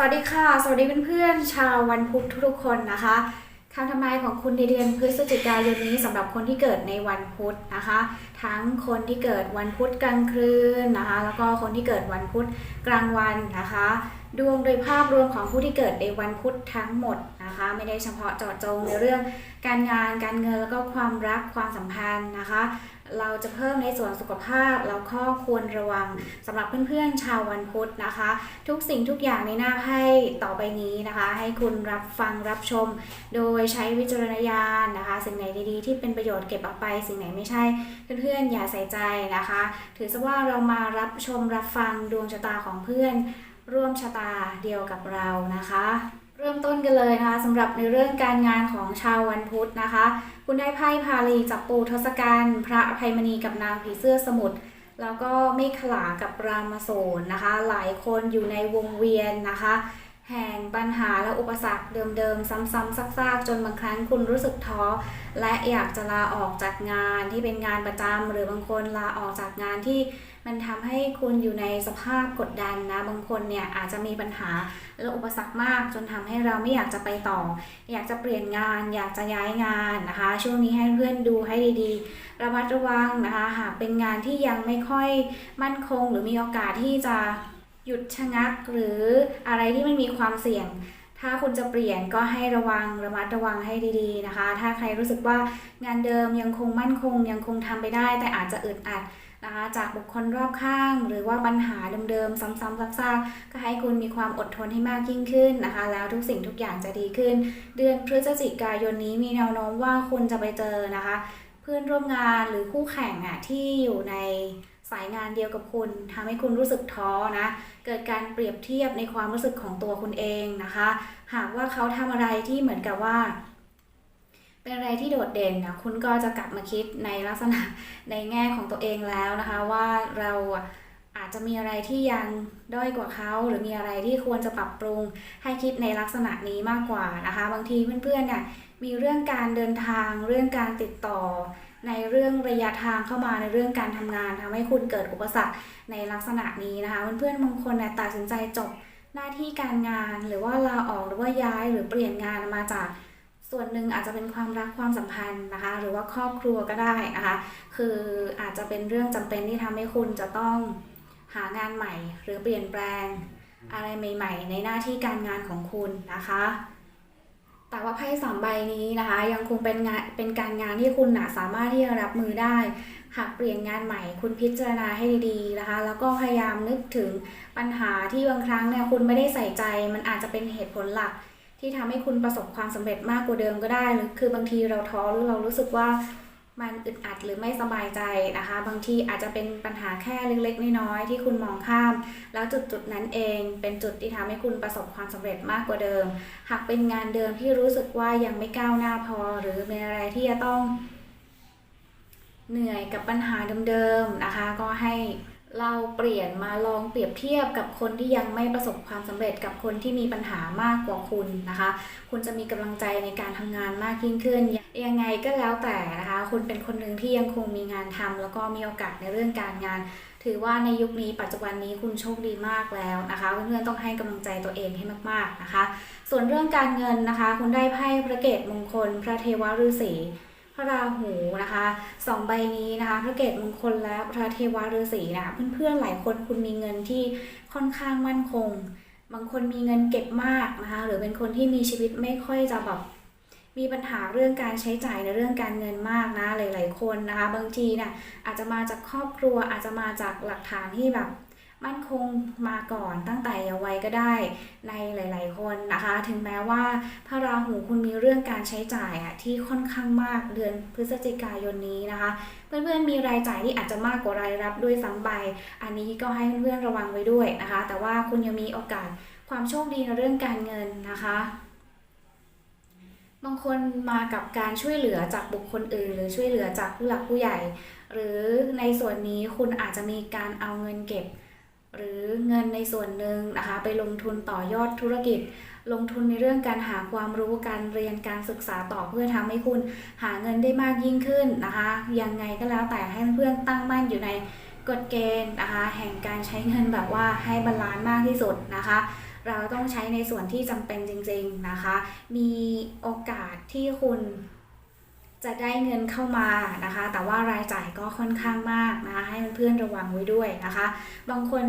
สวัสดีค่ะ สวัสดีเพื่อนๆชาววันพุธทุกๆคนนะคะคำทำนายของคุณในเดือนพฤศจิกายนนี้สำหรับคนที่เกิดในวันพุธนะคะ ทั้งคนที่เกิดวันพุธกลางคืนนะคะ แล้วก็คนที่เกิดวันพุธกลางวันนะคะ ดวงโดยภาพรวมของผู้ที่เกิดในวันพุธทั้งหมดนะคะ ไม่ได้เฉพาะเจาะจงในเรื่องการงาน การเงินแล้วก็ความรักความสัมพันธ์นะคะ เราจะเพิ่มในส่วนสุขภาพแล้วก็ควรระวังสำหรับเพื่อนๆชาววันพุธนะคะ ทุกสิ่งทุกอย่างในหน้าไพ่ต่อไปนี้นะคะ ให้คุณรับฟังรับชม โดยใช้วิจารณญาณนะคะ สิ่งไหนดีๆที่เป็นประโยชน์เก็บออกไป สิ่งไหนไม่ใช่เพื่อนๆอย่าใส่ใจนะคะ ถือซะว่าเรามารับชมรับฟังดวงชะตาของเพื่อน ร่วมชะตาเดียวกับเรานะคะ เริ่มต้นกันเลยนะคะสำหรับในเรื่องการงานของชาววันพุธนะคะ คุณได้ไพ่พาลีจับปูทศกัณฐ์พระอภัยมณีกับนางผีเสื้อสมุทรแล้วก็เมฆขลากับรามโสนนะคะ หลายคนอยู่ในวงเวียนนะคะ แห่งปัญหาและอุปสรรคเดิมๆ ซ้ำๆซากๆ จนบางครั้งคุณรู้สึกท้อ และอยากจะลาออกจากงานที่เป็นงานประจำหรือบางคนลาออกจากงานที่ มันทำให้คุณอยู่ในสภาพกดดันนะ บางคนเนี่ยอาจจะมีปัญหาและอุปสรรคมาก จนทำให้เราไม่อยากจะไปต่อ อยากจะเปลี่ยนงาน อยากจะย้ายงานนะคะ ช่วงนี้ให้เพื่อนดูให้ดีๆ ระมัดระวังนะคะ หากเป็นงานที่ยังไม่ค่อยมั่นคง หรือมีโอกาสที่จะหยุดชะงักหรืออะไรที่มันมีความเสี่ยงถ้าคุณจะเปลี่ยนก็ให้ระวังระมัดระวังให้ดีๆนะคะ ถ้าใครรู้สึกว่างานเดิมยังคงมั่นคงยังคงทำไปได้ แต่อาจจะอึดอัด นะคะจากบุคคลรอบข้าง หรือว่าปัญหาเดิมๆ ซ้ำๆซากๆก็ให้คุณมีความอดทนให้มากยิ่งขึ้นนะคะ แล้วทุกสิ่งทุกอย่างจะดีขึ้น เดือนพฤศจิกายนนี้มีแนวโน้มว่าคุณจะไปเจอนะคะ เพื่อนร่วมงานหรือคู่แข่งอะที่อยู่ในสายงานเดียวกับคุณทำให้คุณรู้สึกท้อนะ เกิดการเปรียบเทียบในความรู้สึกของตัวคุณเองนะคะ หากว่าเขาทำอะไรที่เหมือนกับว่า เป็นอะไรที่โดดเด่นนะคุณก็จะกลับมาคิดในลักษณะในแง่ของตัวเองแล้วนะคะ ว่าเราอะอาจจะมีอะไรที่ยังด้อยกว่าเขาหรือมีอะไรที่ควรจะปรับปรุงให้คิดในลักษณะนี้มากกว่านะคะ บางทีเพื่อนๆเนี่ยมีเรื่องการเดินทาง เรื่องการติดต่อ ในเรื่องระยะทางเข้ามาในเรื่องการทำงานทำให้คุณเกิดอุปสรรคในลักษณะนี้นะคะเพื่อนๆบางคนเนี่ยตัดสินใจจบหน้าที่การงาน หรือว่าลาออกหรือว่าย้ายหรือเปลี่ยนงานมาจาก ส่วนหนึ่งอาจจะเป็นความรักความสัมพันธ์นะคะ หรือว่าครอบครัวก็ได้นะคะ คืออาจจะเป็นเรื่องจำเป็นที่ทำให้คุณจะต้องหางานใหม่ หรือเปลี่ยนแปลงอะไรใหม่ ๆ ในหน้าที่การงานของคุณนะคะ แต่ว่าไพ่สามใบนี้นะคะ ยังคงเป็นงานเป็นการงานที่คุณนะสามารถที่จะรับมือได้ หากเปลี่ยนงานใหม่ คุณพิจารณาให้ดีๆนะคะ แล้วก็พยายามนึกถึงปัญหาที่บางครั้งเนี่ยคุณไม่ได้ใส่ใจ มันอาจจะเป็นเหตุผลหลัก ที่ทำให้คุณประสบความสำเร็จมากกว่าเดิมก็ได้หรือคือบางทีเราท้อหรือเรารู้สึกว่ามันอึดอัดหรือไม่สบายใจนะคะ บางทีอาจจะเป็นปัญหาแค่เล็กๆน้อยๆที่คุณมองข้าม แล้วจุดจุดๆนั้นเองเป็นจุดที่ทำให้คุณประสบความสำเร็จมากกว่าเดิม หากเป็นงานเดิมที่รู้สึกว่ายังไม่ก้าวหน้าพอ หรือมีอะไรที่จะต้อง เหนื่อยกับปัญหาเดิมๆนะคะ ก็ให้ เราเปลี่ยนมาลองเปรียบเทียบกับคนที่ยังไม่ประสบความสำเร็จกับคนที่มีปัญหามากกว่าคุณนะคะ คุณจะมีกำลังใจในการทำงานมากยิ่งขึ้น ยังไงก็แล้วแต่นะคะ คุณเป็นคนหนึ่งที่ยังคงมีงานทำแล้วก็มีโอกาสในเรื่องการงาน ถือว่าในยุคนี้ปัจจุบันนี้คุณโชคดีมากแล้วนะคะเพื่อนๆต้องให้กำลังใจตัวเองให้มากๆนะคะ ส่วนเรื่องการเงินนะคะ คุณได้ไพ่พระเกตมงคล พระเทวฤาษี ระราหูนะคะสองใบนี้นะคะพระเกตมงคลและพระเทวฤาษีนะคะเพื่อนๆหลายคนคุณมีเงินที่ค่อนข้างมั่นคง บางคนมีเงินเก็บมากนะคะหรือเป็นคนที่มีชีวิตไม่ค่อยจะแบบมีปัญหาเรื่องการใช้จ่ายในเรื่องการเงินมากนะหลาย ๆ คนนะคะ บางทีเนี่ยอาจจะมาจากครอบครัวอาจจะมาจากหลักฐานที่แบบ มั่นคงมาก่อนตั้งแต่เยาว์วัยก็ได้ในหลาย ๆ คนนะคะ ถึงแม้ว่าพระราหูคุณมีเรื่องการใช้จ่ายอะที่ค่อนข้างมากเดือนพฤศจิกายนนี้นะคะ เพื่อน ๆ มีรายจ่ายที่อาจจะมากกว่ารายรับด้วยซ้ำไปอันนี้ก็ให้เพื่อนๆระวังไว้ด้วยนะคะ แต่ว่าคุณยังมีโอกาสความโชคดีในเรื่องการเงินนะคะบางคนมากับการช่วยเหลือจากบุคคลอื่น หรือช่วยเหลือจากผู้หลักผู้ใหญ่ หรือในส่วนนี้คุณอาจจะมีการเอาเงินเก็บ หรือเงินในส่วนหนึ่งนะคะ ไปลงทุนต่อยอดธุรกิจ ลงทุนในเรื่องการหาความรู้การเรียนการศึกษาต่อเพื่อทำให้คุณหาเงินได้มากยิ่งขึ้นนะคะ ยังไงก็แล้วแต่ให้เพื่อนตั้งมั่นอยู่ในกฎเกณฑ์นะคะ แห่งการใช้เงินแบบว่าให้บาลานซ์มากที่สุดนะคะ เราต้องใช้ในส่วนที่จำเป็นจริง ๆนะคะ มีโอกาสที่คุณ จะได้เงินเข้ามานะคะ แต่ว่ารายจ่ายก็ค่อนข้างมากนะคะให้เพื่อนระวังไว้ด้วยนะคะ บางคน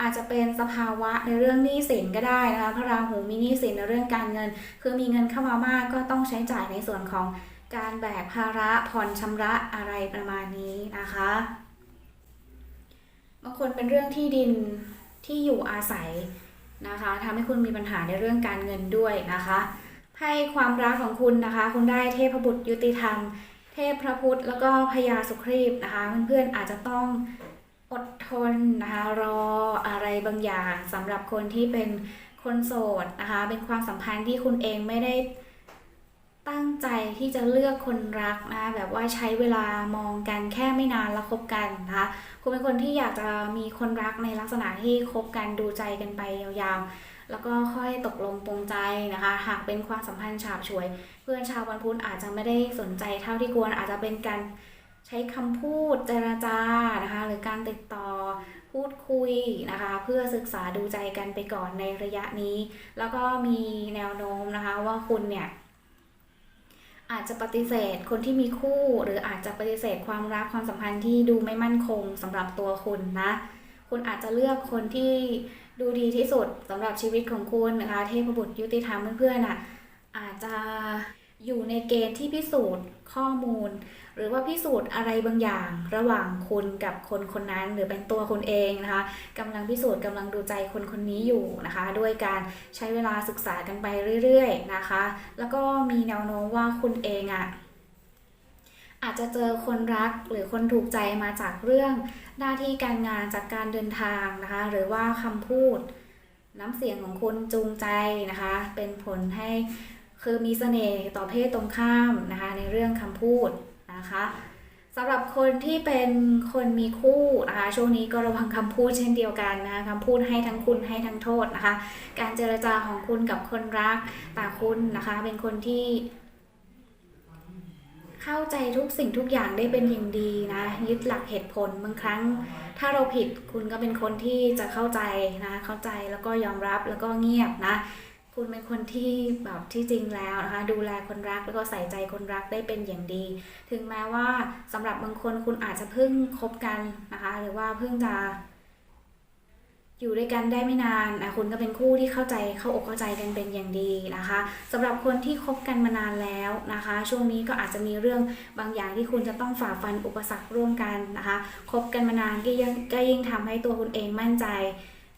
อาจจะเป็นสภาวะในเรื่องหนี้สินก็ได้นะคะพระราหูมีหนี้สินในเรื่องการเงิน คือมีเงินเข้ามามากก็ต้องใช้จ่ายในส่วนของการแบกภาระผ่อนชำระอะไรประมาณนี้นะคะบางคนเป็นเรื่องที่ดินที่อยู่อาศัยนะคะทำให้คุณมีปัญหาในเรื่องการเงินด้วยนะคะ ไพ่ความรักของคุณนะคะ คุณได้เทพบุตรยุติธรรม เทพพระพุทธแล้วก็พญาสุครีบนะคะ เพื่อนๆอาจจะต้องอดทนนะคะรออะไรบางอย่างสำหรับคนที่เป็นคนโสดนะคะ เป็นความสัมพันธ์ที่คุณเองไม่ได้ตั้งใจที่จะเลือกคนรักนะแบบว่าใช้เวลามองกันแค่ไม่นานแล้วคบกันนะคะคุณเป็นคนที่อยากจะมีคนรักในลักษณะที่คบกันดูใจกันไปยาวๆ แล้วก็ค่อยตกลงปรงใจนะคะ หากเป็นความสัมพันธ์ฉาบฉวย เพื่อนชาววันพุธอาจจะไม่ได้สนใจเท่าที่ควรอาจจะเป็นการใช้คำพูดเจรจานะคะ หรือการติดต่อพูดคุยนะคะ เพื่อศึกษาดูใจกันไปก่อนในระยะนี้ แล้วก็มีแนวโน้มนะคะว่าคุณเนี่ยอาจจะปฏิเสธคนที่มีคู่ หรืออาจจะปฏิเสธความรักความสัมพันธ์ที่ดูไม่มั่นคงสำหรับตัวคุณนะ คุณอาจจะเลือกคนที่ ดูดีที่สุดสำหรับชีวิตของคุณนะคะ เทพบุตรยุติธรรมเพื่อนๆอะอาจจะอยู่ในเกณฑ์ที่พิสูจน์ข้อมูล หรือว่าพิสูจน์อะไรบางอย่าง ระหว่างคุณกับคนคนนั้นหรือเป็นตัวคุณเองนะคะกำลังพิสูจน์กำลังดูใจคนคนนี้อยู่นะคะ ด้วยการใช้เวลาศึกษากันไปเรื่อย ๆ นะคะ แล้วก็มีแนวโน้มว่าคุณเองอะ่ะ อาจจะเจอคนรักหรือคนถูกใจมาจากเรื่องหน้าที่การงานจากการเดินทางนะคะ หรือว่าคำพูด น้ำเสียงของคุณจูงใจนะคะ เป็นผลให้คือมีเสน่ห์ต่อเพศตรงข้ามนะคะ ในเรื่องคำพูดนะคะสำหรับคนที่เป็นคนมีคู่นะคะช่วงนี้ก็ระวังคำพูดเช่นเดียวกันนะคะคำพูดให้ทั้งคุณให้ทั้งโทษนะคะ การเจรจาของคุณกับคนรักแต่คุณนะคะ เป็นคนที่ เข้าใจทุกสิ่งทุกอย่างได้เป็นอย่างดีนะ ยึดหลักเหตุผลบางครั้ง ถ้าเราผิดคุณก็เป็นคนที่จะเข้าใจนะ เข้าใจแล้วก็ยอมรับแล้วก็เงียบนะ คุณเป็นคนที่แบบที่จริงแล้วนะคะ ดูแลคนรักแล้วก็ใส่ใจคนรักได้เป็นอย่างดี ถึงแม้ว่าสำหรับบางคนคุณอาจจะเพิ่งคบกันนะคะ หรือว่าเพิ่งจะ อยู่ด้วยกันได้ไม่นานนะคุณก็เป็นคู่ที่เข้าใจเข้าอกเข้าใจกันเป็นอย่างดีนะคะสำหรับคนที่คบกันมานานแล้วนะคะ ช่วงนี้ก็อาจจะมีเรื่องบางอย่างที่คุณจะต้องฝ่าฟันอุปสรรคร่วมกันนะคะคบกันมานานก็ยิ่งก็ยิ่งทำให้ตัวคุณเองมั่นใจ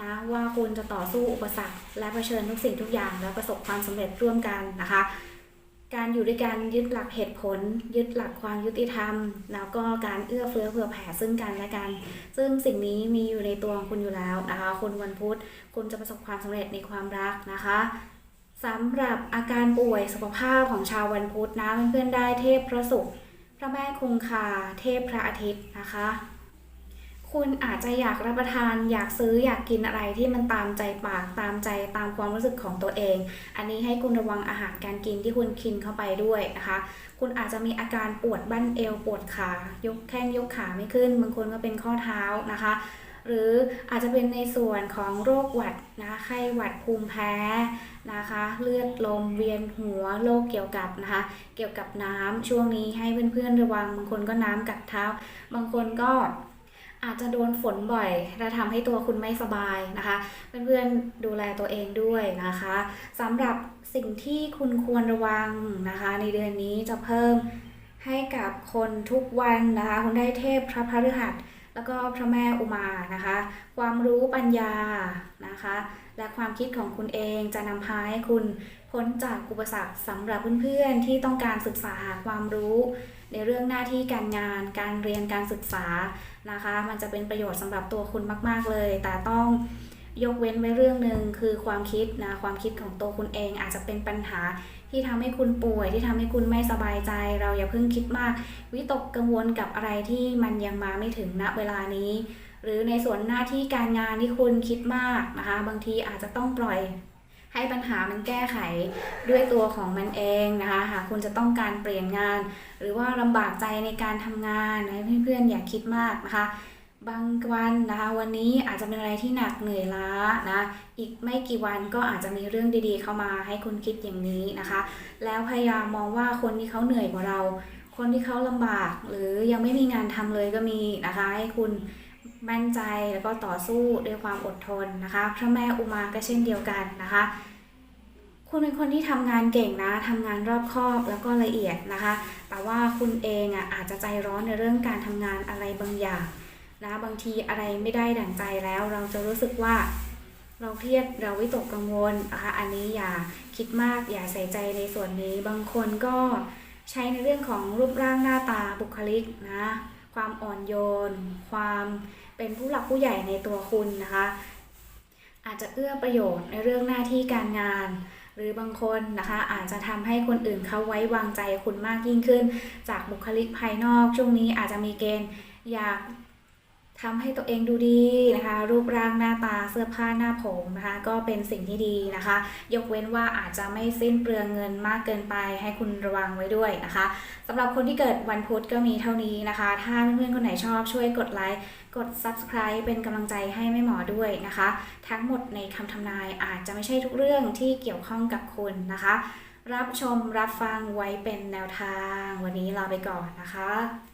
นะว่าคุณจะต่อสู้อุปสรรค และเผชิญทุกสิ่งทุกอย่าง แล้วประสบความสำเร็จร่วมกันนะคะ การอยู่ด้วยกันยึดหลักเหตุผล ยึดหลักความยุติธรรม แล้วก็การเอื้อเฟื้อเผื่อแผ่ซึ่งกันและกัน ซึ่งสิ่งนี้มีอยู่ในตัวของคุณอยู่แล้วนะคะคุณวันพุธคุณจะประสบความสำเร็จในความรักนะคะสำหรับอาการป่วยสุขภาพของชาววันพุธนะเพื่อนๆได้เทพพระศุกร์พระแม่คงคา เทพพระอาทิตย์นะคะ คุณอาจจะอยากรับประทาน อยากซื้ออยากกินอะไรที่มันตามใจปากตามใจตามความรู้สึกของตัวเอง อันนี้ให้คุณระวังอาหารการกินที่คุณกินเข้าไปด้วยนะคะ คุณอาจจะมีอาการปวดบั้นเอวปวดขายกแข้งยกขาไม่ขึ้นบางคนก็เป็นข้อเท้านะคะ หรืออาจจะเป็นในส่วนของโรคหวัดนะคะไข้หวัดภูมิแพ้นะคะ เลือดลมเวียนหัวโรคเกี่ยวกับนะคะ เกี่ยวกับน้ำช่วงนี้ให้เพื่อนๆระวังบางคนก็น้ำกัดเท้า บางคนก็ อาจจะโดนฝนบ่อยและทำให้ตัวคุณไม่สบายนะคะ เพื่อนๆดูแลตัวเองด้วยนะคะสำหรับสิ่งที่คุณควรระวังนะคะ ในเดือนนี้จะเพิ่มให้กับคนทุกวันนะคะ คุณได้เทพพระพฤหัสแล้วก็พระแม่อุมานะคะ ความรู้ปัญญานะคะ และความคิดของคุณเองจะนำพาให้คุณพ้นจากอุปสรรคสำหรับเพื่อนๆ ที่ต้องการศึกษาหาความรู้ ในเรื่องหน้าที่การงาน การเรียนการศึกษานะคะ มันจะเป็นประโยชน์สำหรับตัวคุณมาก ๆเลย แต่ต้องยกเว้นไว้เรื่องหนึ่งคือความคิดนะความคิดของตัวคุณเองอาจจะเป็นปัญหาที่ทำให้คุณป่วย ที่ทำให้คุณไม่สบายใจ เราอย่าเพิ่งคิดมาก วิตกกังวลกับอะไรที่มันยังมาไม่ถึงณเวลานี้ หรือในส่วนหน้าที่การงานที่คุณคิดมากนะคะ บางทีอาจจะต้องปล่อยให้ปัญหามันแก้ไขด้วยตัวของมันเองนะคะ หากคุณจะต้องการเปลี่ยนงาน หรือว่าลำบากใจในการทำงานนะเพื่อนๆอย่าคิดมากนะคะ บางวันนะคะวันนี้อาจจะเป็นอะไรที่หนักเหนื่อยล้านะอีกไม่กี่วันก็อาจจะมีเรื่องดีๆ เข้ามาให้คุณคิดอย่างนี้นะคะ แล้วพยายามมองว่าคนที่เขาเหนื่อยกว่าเรา คนที่เขาลำบากหรือยังไม่มีงานทำเลยก็มีนะคะให้คุณ มั่นใจแล้วก็ต่อสู้ด้วยความอดทนนะคะ พระแม่อุมาก็เช่นเดียวกันนะคะ คุณเป็นคนที่ทำงานเก่งนะทำงานรอบคอบแล้วก็ละเอียดนะคะ แต่ว่าคุณเองอะอาจจะใจร้อนในเรื่องการทำงานอะไรบางอย่างนะบางทีอะไรไม่ได้ดั่งใจแล้ว เราจะรู้สึกว่าเราเครียดเราวิตกกังวลนะคะอันนี้อย่าคิดมากอย่าใส่ใจในส่วนนี้ บางคนก็ใช้ในเรื่องของรูปร่างหน้าตาบุคลิกนะ ความอ่อนโยน ความ เป็นผู้หลักผู้ใหญ่ในตัวคุณนะคะ อาจจะเอื้อประโยชน์ในเรื่องหน้าที่การงาน หรือบางคนนะคะอาจจะทำให้คนอื่นเขาไว้วางใจคุณมากยิ่งขึ้น จากบุคลิกภายนอกช่วงนี้อาจจะมีเกณฑ์อยาก ทำให้ตัวเองดูดีนะคะ รูปร่างหน้าตาเสื้อผ้าหน้าผมนะคะ ก็เป็นสิ่งที่ดีนะคะ ยกเว้นว่าอาจจะไม่สิ้นเปลืองเงินมากเกินไปให้คุณระวังไว้ด้วยนะคะสำหรับคนที่เกิดวันพุธก็มีเท่านี้นะคะ ถ้าเพื่อนๆคนไหนชอบช่วยกดไลค์กด subscribe เป็นกำลังใจให้แม่หมอด้วยนะคะ ทั้งหมดในคำทำนายอาจจะไม่ใช่ทุกเรื่องที่เกี่ยวข้องกับคุณนะคะ รับชมรับฟังไว้เป็นแนวทาง วันนี้ลาไปก่อนนะคะ